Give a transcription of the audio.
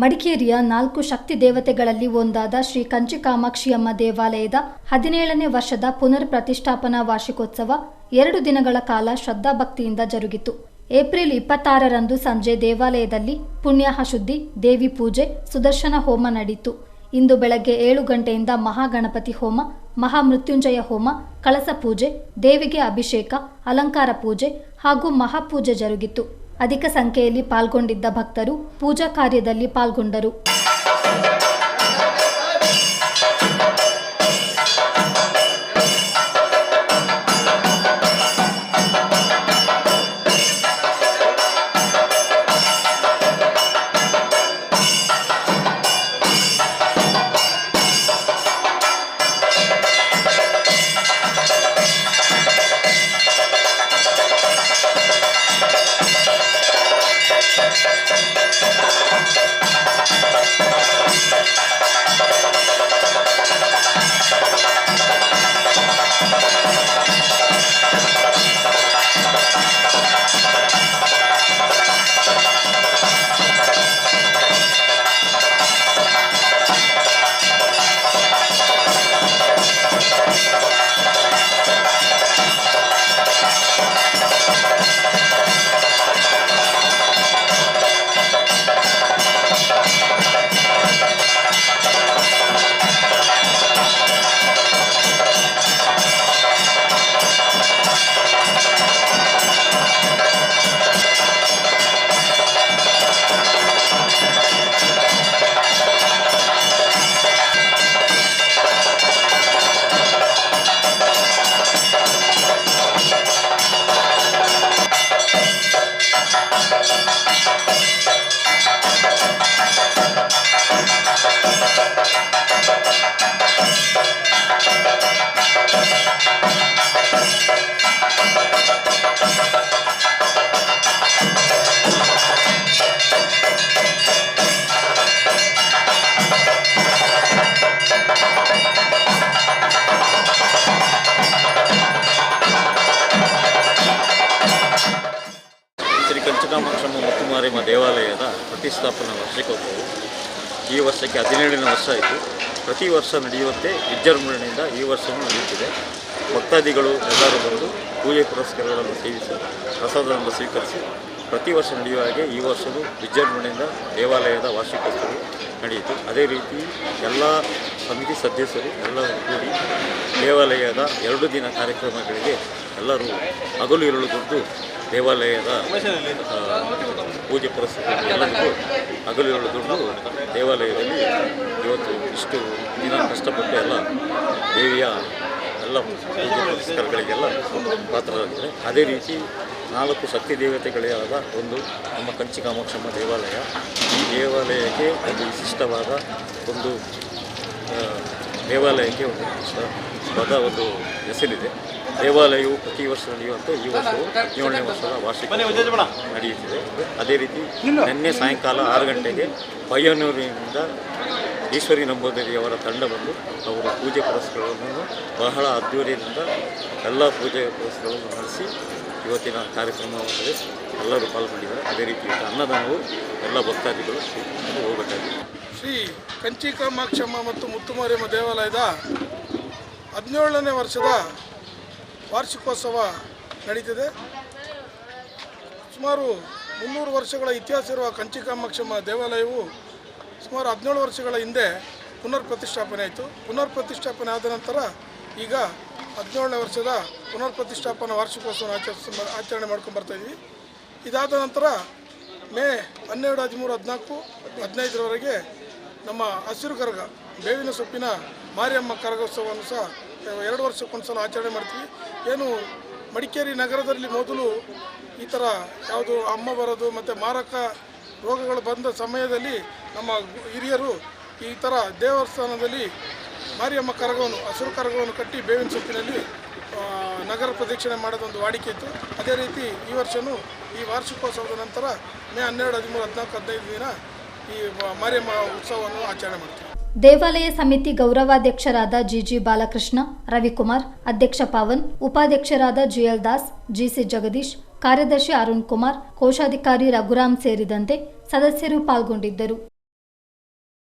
ಮಡಿಕೇರಿಯ ನಾಲ್ಕು ಶಕ್ತಿ ದೇವತೆಗಳಲ್ಲಿ ಒಂದಾದ ಶ್ರೀ ಕಂಚಿಕಾಮಾಕ್ಷಿಯಮ್ಮ ದೇವಾಲಯದ ಹದಿನೇಳನೇ ವರ್ಷದ ಪುನರ್ ಪ್ರತಿಷ್ಠಾಪನಾ ವಾರ್ಷಿಕೋತ್ಸವ ಎರಡು ದಿನಗಳ ಕಾಲ ಶ್ರದ್ಧಾಭಕ್ತಿಯಿಂದ ಜರುಗಿತು. ಏಪ್ರಿಲ್ ಇಪ್ಪತ್ತಾರರಂದು ಸಂಜೆ ದೇವಾಲಯದಲ್ಲಿ ಪುಣ್ಯಾಹ ಶುದ್ಧಿ ದೇವಿ ಪೂಜೆ, ಸುದರ್ಶನ ಹೋಮ ನಡೆಯಿತು ಇಂದು ಬೆಳಗ್ಗೆ ಏಳು ಗಂಟೆಯಿಂದ ಮಹಾಗಣಪತಿ ಹೋಮ, ಮಹಾಮೃತ್ಯುಂಜಯ ಹೋಮ, ಕಳಸ ಪೂಜೆ, ದೇವಿಗೆ ಅಭಿಷೇಕ, ಅಲಂಕಾರ ಪೂಜೆ ಹಾಗೂ ಮಹಾಪೂಜೆ ಜರುಗಿತು. ಅಧಿಕ ಸಂಖ್ಯೆಯಲ್ಲಿ ಪಾಲ್ಗೊಂಡಿದ್ದ ಭಕ್ತರು ಪೂಜಾ ಕಾರ್ಯದಲ್ಲಿ ಪಾಲ್ಗೊಂಡರು. ವರ್ಷಕ್ಕೆ ವಾರ್ಷಿಕೋತ್ಸವ ಈ ವರ್ಷಕ್ಕೆ ಹದಿನೇಳನೇ ವರ್ಷ ಆಯಿತು. ಪ್ರತಿ ವರ್ಷ ನಡೆಯುವಂತೆ ವಿಜೃಂಭಣೆಯಿಂದ ಈ ವರ್ಷವೂ ನಡೆಯುತ್ತಿದೆ. ಭಕ್ತಾದಿಗಳು ಎಲ್ಲರೂ ಬಂದು ಪೂಜೆ ಪುರಸ್ಕಾರಗಳನ್ನು ಸೇವಿಸಿ, ಪ್ರಸಾದವನ್ನು ಸ್ವೀಕರಿಸಿ ಪ್ರತಿ ವರ್ಷ ನಡೆಯುವ ಹಾಗೆ ಈ ವರ್ಷವೂ ವಿಜೃಂಭಣೆಯಿಂದ ದೇವಾಲಯದ ವಾರ್ಷಿಕೋತ್ಸವ ನಡೆಯಿತು. ಅದೇ ರೀತಿ ಎಲ್ಲ ಸಮಿತಿ ಸದಸ್ಯರು ಎಲ್ಲರೂ ಕೂಡಿ ದೇವಾಲಯದ ಎರಡು ದಿನ ಕಾರ್ಯಕ್ರಮಗಳಿಗೆ ಎಲ್ಲರೂ ಹಗಲು ಇರಲು ದುಡ್ಡು ದೇವಾಲಯದ ಪೂಜೆ ಪುರಸ್ಕಾರ ಎಲ್ಲರಿಗೂ ಹಗಲು ಇರಲು ದುಡ್ಡು ದೇವಾಲಯದಲ್ಲಿ ಇವತ್ತು ಇಷ್ಟು ದಿನ ಕಷ್ಟಪಟ್ಟು ಎಲ್ಲ ದೇವಿಯ ಎಲ್ಲ ಪೂಜೆ ಪುರಸ್ಕಾರಗಳಿಗೆಲ್ಲ ಪಾತ್ರರಾಗಿದ್ದಾರೆ. ಅದೇ ರೀತಿ ನಾಲ್ಕು ಶಕ್ತಿ ದೇವತೆಗಳಾದ ಒಂದು ನಮ್ಮ ಕಂಚಿ ಕಾಮಾಕ್ಷಮ್ಮ ದೇವಾಲಯ. ಈ ದೇವಾಲಯಕ್ಕೆ ಒಂದು ವಿಶಿಷ್ಟವಾದ ಒಂದು ದೇವಾಲಯಕ್ಕೆ ಒಂದು ವಿಶಿಷ್ಟವಾದ ಒಂದು ಹೆಸರಿದೆ. ದೇವಾಲಯವು ಪ್ರತಿ ವರ್ಷ ನಡೆಯುವಂತೆ ಈ ವರ್ಷವು ಏಳನೇ ವರ್ಷದ ವಾರ್ಷಿಕ ನಡೆಯುತ್ತಿದೆ. ಅದೇ ರೀತಿ ನಿನ್ನೆ ಸಾಯಂಕಾಲ ಆರು ಗಂಟೆಗೆ ಪಯ್ಯನೂರಿನಿಂದ ಈಶ್ವರಿ ನಂಬೋದರಿಯವರ ತಂಡ ಬಂದು ಅವರ ಪೂಜೆ ಪುರಸ್ಕಾರವನ್ನು ಬಹಳ ಅದ್ದೂರಿಯಿಂದ ಎಲ್ಲ ಪೂಜೆ ಪುರಸ್ಕಾರವನ್ನು ನಡೆಸಿ ಇವತ್ತಿನ ಕಾರ್ಯಕ್ರಮದಲ್ಲಿ ಎಲ್ಲರೂ ಪಾಲ್ಗೊಂಡಿದ್ದಾರೆ. ಅದೇ ರೀತಿ ಅನ್ನದಾನವು ಎಲ್ಲ ಭಕ್ತಾದಿಗಳು ಹೋಗಬೇಕಾಗಿದೆ. ಶ್ರೀ ಕಂಚಿಕಾಮಾಕ್ಷಮ್ಮ ಮತ್ತು ಮುತ್ತುಮಾರಿಯಮ್ಮ ದೇವಾಲಯದ ಹದಿನೇಳನೇ ವರ್ಷದ ವಾರ್ಷಿಕೋತ್ಸವ ನಡೀತಿದೆ. ಸುಮಾರು ಮುನ್ನೂರು ವರ್ಷಗಳ ಇತಿಹಾಸ ಇರುವ ಕಂಚಿಕಾಮಾಕ್ಷಮ್ಮ ದೇವಾಲಯವು ಸುಮಾರು ಹದಿನೇಳು ವರ್ಷಗಳ ಹಿಂದೆ ಪುನರ್ ಪ್ರತಿಷ್ಠಾಪನೆ ಆಯಿತು. ಪುನರ್ ಪ್ರತಿಷ್ಠಾಪನೆ ಆದ ನಂತರ ಈಗ ಹದಿನೇಳನೇ ವರ್ಷದ ಪುನರ್ ಪ್ರತಿಷ್ಠಾಪನಾ ವಾರ್ಷಿಕೋತ್ಸವ ಆಚರಿಸ ಆಚರಣೆ ಮಾಡ್ಕೊಂಡು ಬರ್ತಾ ಇದ್ದೀವಿ ಇದಾದ ನಂತರ ಮೇ ಹನ್ನೆರಡು ಹದಿಮೂರು ಹದಿನಾಲ್ಕು, ಹದಿನೈದರವರೆಗೆ ನಮ್ಮ ಹಸಿರು ಕರಗ, ಬೇವಿನ ಸೊಪ್ಪಿನ ಮಾರಿಯಮ್ಮ ಕರಗೋತ್ಸವವನ್ನು ಸಹ ಎರಡು ವರ್ಷಕ್ಕೊಂದ್ಸಲ ಆಚರಣೆ ಮಾಡ್ತೀವಿ. ಏನು ಮಡಿಕೇರಿ ನಗರದಲ್ಲಿ ಮೊದಲು ಈ ಥರ ಯಾವುದು ಅಮ್ಮ ಬರೋದು ಮತ್ತು ಮಾರಕ ರೋಗಗಳು ಬಂದ ಸಮಯದಲ್ಲಿ ನಮ್ಮ ಹಿರಿಯರು ಈ ಥರ ದೇವಸ್ಥಾನದಲ್ಲಿ ಮಾರಿಯಮ್ಮ ಕರಗವನ್ನು, ಹಸಿರು ಕರಗವನ್ನು ಕಟ್ಟಿ ಬೇವಿನ ಸೊಪ್ಪಿನಲ್ಲಿ ನಗರ ಪ್ರದಕ್ಷಿಣೆ ಮಾಡೋದೊಂದು ವಾಡಿಕೆ ಇತ್ತು. ಅದೇ ರೀತಿ ಈ ವರ್ಷವೂ ಈ ವಾರ್ಷಿಕೋತ್ಸವದ ನಂತರ ಮೇ ಹನ್ನೆರಡು ಹದಿಮೂರು, ಹದಿನಾಲ್ಕು, ಹದಿನೈದು ದಿನ ದೇವಾಲಯ ಸಮಿತಿ ಗೌರವಾಧ್ಯಕ್ಷರಾದ ಜಿಜಿ ಬಾಲಕೃಷ್ಣ, ರವಿಕುಮಾರ್, ಅಧ್ಯಕ್ಷ ಪವನ್, ಉಪಾಧ್ಯಕ್ಷರಾದ ಜಿಎಲ್ ದಾಸ್, ಜಿಸಿ ಜಗದೀಶ್, ಕಾರ್ಯದರ್ಶಿ ಅರುಣ್ ಕುಮಾರ್, ಕೋಶಾಧಿಕಾರಿ ರಘುರಾಮ್ ಸೇರಿದಂತೆ ಸದಸ್ಯರು ಪಾಲ್ಗೊಂಡಿದ್ದರು.